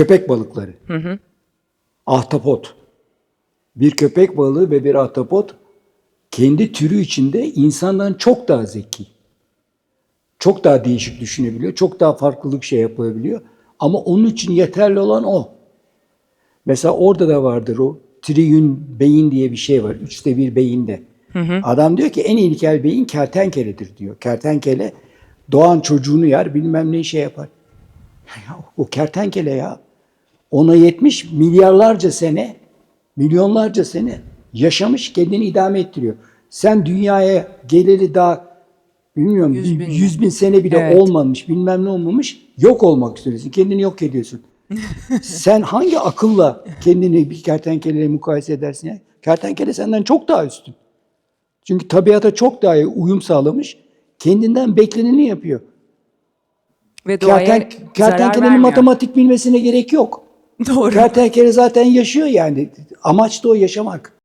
köpek balıkları. Ahtapot. Bir köpek balığı ve bir ahtapot kendi türü içinde insandan çok daha zeki. Çok daha değişik düşünebiliyor. Çok daha farklılık şey yapabiliyor. Ama onun için yeterli olan o. Mesela orada da vardır o triyün beyin diye bir şey var. Üçte bir beyinde. Adam diyor ki en ilkel beyin kertenkeledir diyor. Kertenkele doğan çocuğunu yer bilmem ne şey yapar. Ya, o kertenkele ya. Ona yetmiş milyarlarca sene, milyonlarca sene yaşamış kendini idame ettiriyor. Sen dünyaya geleli daha bilmiyorum Yüz bin. yüz bin sene bile Evet. olmamış bilmem ne olmamış yok olmak istiyorsun. Kendini yok ediyorsun. Sen hangi akılla kendini bir kertenkeleyle mukayese edersin ya? Kertenkele senden çok daha üstün. Çünkü tabiata çok daha iyi uyum sağlamış. Kendinden bekleneni yapıyor. Ve doğaya Kerten, kertenkelenin matematik bilmesine gerek yok. Doğru. Kertenkele zaten yaşıyor yani. Amaç da o yaşamak.